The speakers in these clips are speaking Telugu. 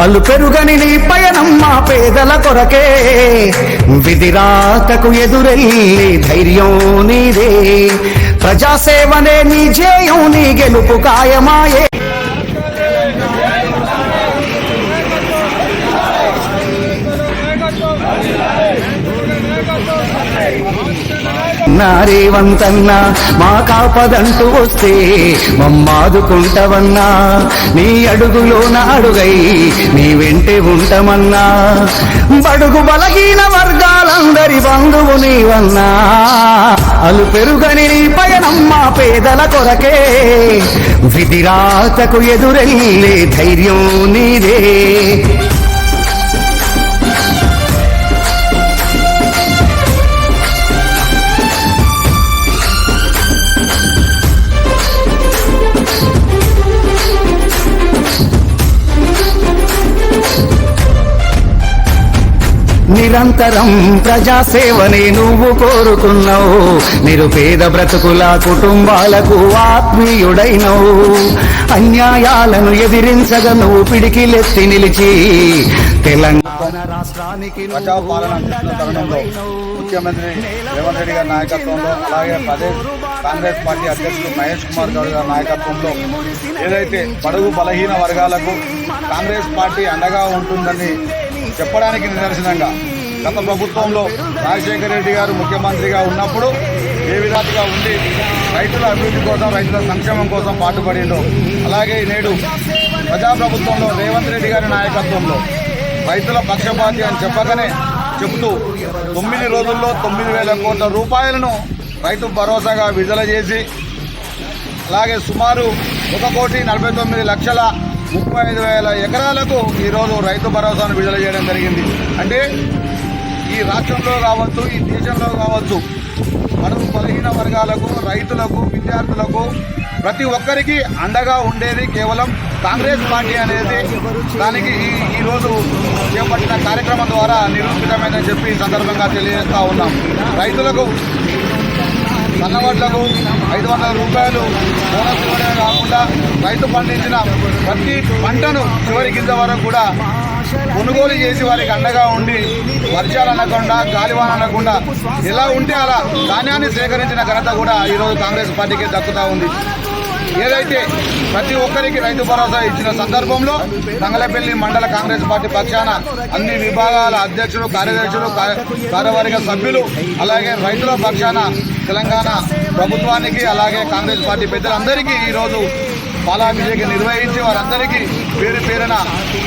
అల్లు పెరుగని నీ పయనం మా పేదల కొరకే. విధిరాతకు ఎదురెళ్ళి ధైర్యం నీదే. ప్రజాసేవనే నీ జేయం నీ గెలుపు కాయమాయే నారేవంతన్నా మా కాపదంటూ వస్తే మమ్మాదుకుంటవన్నా నీ అడుగులోన అడుగై నీ వెంటే ఉంటామన్నా. బడుగు బలహీన వర్గాలందరి బంధువు నీవన్నా. అలు పెరుగని నీ పయనం మా పేదల కొరకే. విధిరాతకు ఎదురెళ్ళే ధైర్యం నీదే. నిరంతరం ప్రజాసేవని నువ్వు కోరుకున్నావు. నిరుపేద బ్రతుకుల కుటుంబాలకు ఆత్మీయుడైనవు. అన్యాయాలను ఎదిరించగా నువ్వు పిడికిలెత్తి నిలిచి తెలంగాణ రాష్ట్రానికి ముఖ్యమంత్రి రేవంత్ రెడ్డి గారి నాయకత్వంలో అలాగే ప్రదేశ్ కాంగ్రెస్ పార్టీ అధ్యక్షుడు మహేష్ కుమార్ గౌడ్ గారి నాయకత్వంలో ఏదైతే బడుగు బలహీన వర్గాలకు కాంగ్రెస్ పార్టీ అండగా ఉంటుందని చెప్పడానికి నిదర్శనంగా గత ప్రభుత్వంలో రాజశేఖర రెడ్డి గారు ముఖ్యమంత్రిగా ఉన్నప్పుడు ఏ విధాలుగా ఉండి రైతుల అభివృద్ధి కోసం రైతుల సంక్షేమం కోసం పాటుపడిండో అలాగే నేడు ప్రజాప్రభుత్వంలో రేవంత్ రెడ్డి గారి నాయకత్వంలో రైతుల పక్షపాతి అని చెప్పగానే చెబుతూ తొమ్మిది రోజుల్లో తొమ్మిది వేల కోట్ల రూపాయలను రైతు భరోసాగా విడుదల చేసి అలాగే సుమారు ఒక కోటి నలభై తొమ్మిది లక్షల ముప్పై ఐదు వేల ఎకరాలకు ఈరోజు రైతు భరోసాను విడుదల చేయడం జరిగింది. అంటే ఈ రాష్ట్రంలో కావచ్చు ఈ దేశంలో కావచ్చు మనం బలహీన వర్గాలకు రైతులకు విద్యార్థులకు ప్రతి ఒక్కరికి అండగా ఉండేది కేవలం కాంగ్రెస్ పార్టీ అనేది. దానికి ఈ ఈరోజు చేపట్టిన కార్యక్రమం ద్వారా నిరూపితమైందని చెప్పి ఈ సందర్భంగా తెలియజేస్తా ఉన్నాం. రైతులకు సన్నవడ్లకు ఐదు వందల రూపాయలు బోనస్ ఇవ్వడమే కాకుండా రైతు పండించిన ప్రతి పంటను చివరి గింజ వరకు కూడా కొనుగోలు చేసి వారికి అండగా ఉండి వర్షాలు అనకుండా గాలివాన అనకుండా ఎలా ఉంటే అలా ధాన్యాన్ని సేకరించిన ఘనత కూడా ఈరోజు కాంగ్రెస్ పార్టీకి దక్కుతా ఉంది. ఏదైతే ప్రతి ఒక్కరికి రైతు భరోసా ఇచ్చిన సందర్భంలో తంగలపల్లి మండల కాంగ్రెస్ పార్టీ పక్షాన అన్ని విభాగాల అధ్యక్షులు కార్యదర్శులు కార్యవర్గ సభ్యులు అలాగే రైతుల పక్షాన తెలంగాణ ప్రభుత్వానికి అలాగే కాంగ్రెస్ పార్టీ పెద్దలందరికీ ఈరోజు పాలాభిషేకం నిర్వహించి వారందరికీ పేరు పేరున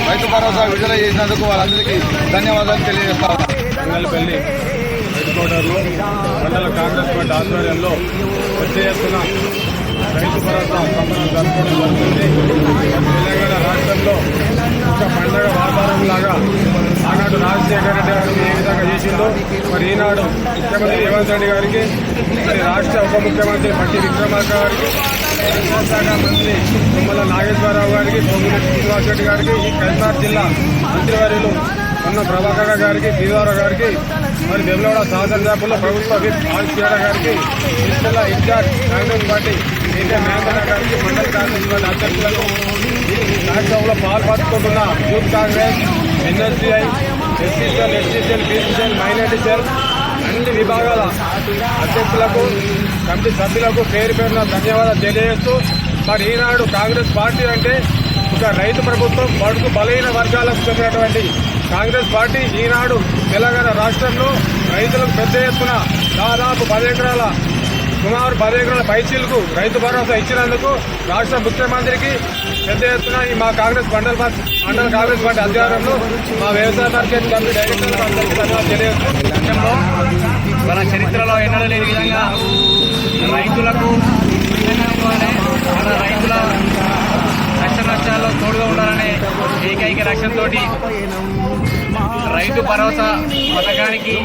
రైతు భరోసా విడుదల చేసినందుకు వారందరికీ ధన్యవాదాలు తెలియజేస్తా తంగలపల్లి హెడ్ క్వార్టర్లో మండల కాంగ్రెస్ పార్టీ ఆధ్వర్యంలో పెద్ద ఎత్తున రైతు భరోసా సంబరం జరుపుకోవడం జరుగుతుంది తెలంగాణ రాష్ట్రంలో ఒక పండగ వాతావరణం లాగా ఆనాడు రాజశేఖర రెడ్డి గారు ఏ విధంగా చేసిందో మరి ఈనాడు ముఖ్యమంత్రి రేవంత్ రెడ్డి గారికి మరి రాష్ట్ర ఉప ముఖ్యమంత్రి పట్టి విక్రమార్క గారికి విద్యాశాఖ మంత్రి తుమ్మల నాగేశ్వరరావు గారికి సోమిరెడ్డి శ్రీనివాస్ రెడ్డి గారికి ఈ కరీంనగర్ జిల్లా మంత్రివర్యులు ఉన్న ప్రభాకర్ గారికి శ్రీధరరావు గారికి మరి వెమ్లవాడ శాసనసభలో ప్రభుత్వ విప్ ఆదిత్యాడ గారికి ఇష్టల in charge Congress party AK Mahendra గారికి మండల కాంగ్రెస్ పార్టీ అధ్యక్షులకు కార్యక్రమంలో పాల్పంచుకుంటున్న youth Congress NSCI SCCL SCCL BCCL minority cell అన్ని విభాగాల అధ్యక్షులకు కమిటీ సభ్యులకు పేరు పేరున ధన్యవాదాలు తెలియజేస్తూ మరి ఈనాడు కాంగ్రెస్ పార్టీ అంటే ఒక రైతు ప్రభుత్వం బడుగు బలహీన వర్గాలకు చెందినటువంటి కాంగ్రెస్ పార్టీ ఈనాడు తెలంగాణ రాష్ట్రంలో రైతులకు పెద్ద ఎత్తున దాదాపు పది ఎకరాల సుమారు పది ఎకరాల పైచీలకు రైతు భరోసా ఇచ్చినందుకు రాష్ట్ర ముఖ్యమంత్రికి పెద్ద ఎత్తున ఈ మా కాంగ్రెస్ మండల మండల కాంగ్రెస్ పార్టీ అధికారంలో మా వ్యవసాయ మార్కెట్ కమిటీ డైరెక్టర్లకు అందరికీ ధన్యవాదాలు మన చరిత్రలో ఎన్నడూ లేని విధంగా రైతులకు మన రైతుల కష్ట నష్టాల్లో తోడుగా ఉండాలనే ఏకైక లక్ష్యంతో రైతు భరోసా పథకానికి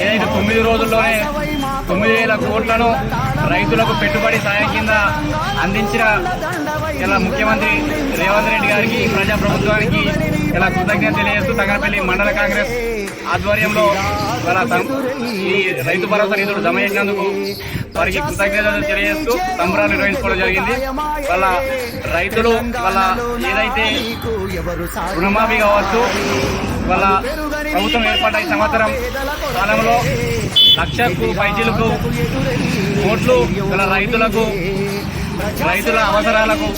ఏదైతే తొమ్మిది రోజుల్లోనే తొమ్మిది వేల కోట్లను రైతులకు పెట్టుబడి సాయం కింద అందించిన ఇలా ముఖ్యమంత్రి రేవంత్ రెడ్డి గారికి ప్రజా ప్రభుత్వానికి ఇలా కృతజ్ఞత తెలియజేస్తూ తగరపల్లి మండల కాంగ్రెస్ ఆధ్వర్యంలో ఇలా ఈ రైతు భరోసా నిధులు జమ చేసినందుకు వారికి కృతజ్ఞతలు తెలియజేస్తూ సంబరాలు నిర్వహించుకోవడం జరిగింది. వాళ్ళ రైతులు వాళ్ళ ఏదైతే రుణమాఫీ కావచ్చు వాళ్ళ ప్రభుత్వం ఏర్పడ్డ ఈ సంవత్సరం కాలంలో లక్షకు పైచీలకు కోట్లు గల రైతులకు రైతుల అవసరాలకు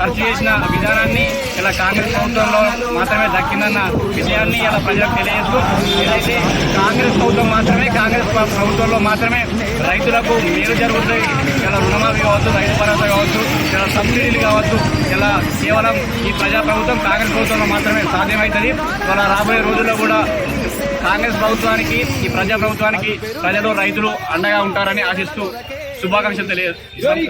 ఖర్చు చేసిన విధానాన్ని ఇలా కాంగ్రెస్ ప్రభుత్వంలో మాత్రమే దక్కిందన్న విషయాన్ని ఇలా ప్రజలకు తెలియజేస్తూ ఏదైతే కాంగ్రెస్ ప్రభుత్వం మాత్రమే కాంగ్రెస్ ప్ర- ప్రభుత్వంలో మాత్రమే రైతులకు మేలు జరుగుతాయి ఇలా రుణమాఫీ కావచ్చు రైతు భరోసా కావచ్చు ఇలా సబ్సిడీలు కావచ్చు ఇలా కేవలం ఈ ప్రజా ప్రభుత్వం కాంగ్రెస్ ప్రభుత్వంలో మాత్రమే సాధ్యమవుతుంది ఇలా రాబోయే రోజుల్లో కూడా కాంగ్రెస్ ప్రభుత్వానికి ఈ ప్రజా ప్రభుత్వానికి ప్రజలు రైతులు అండగా ఉంటారని ఆశిస్తూ శుభాకాంక్షలు తెలియజేస్తారు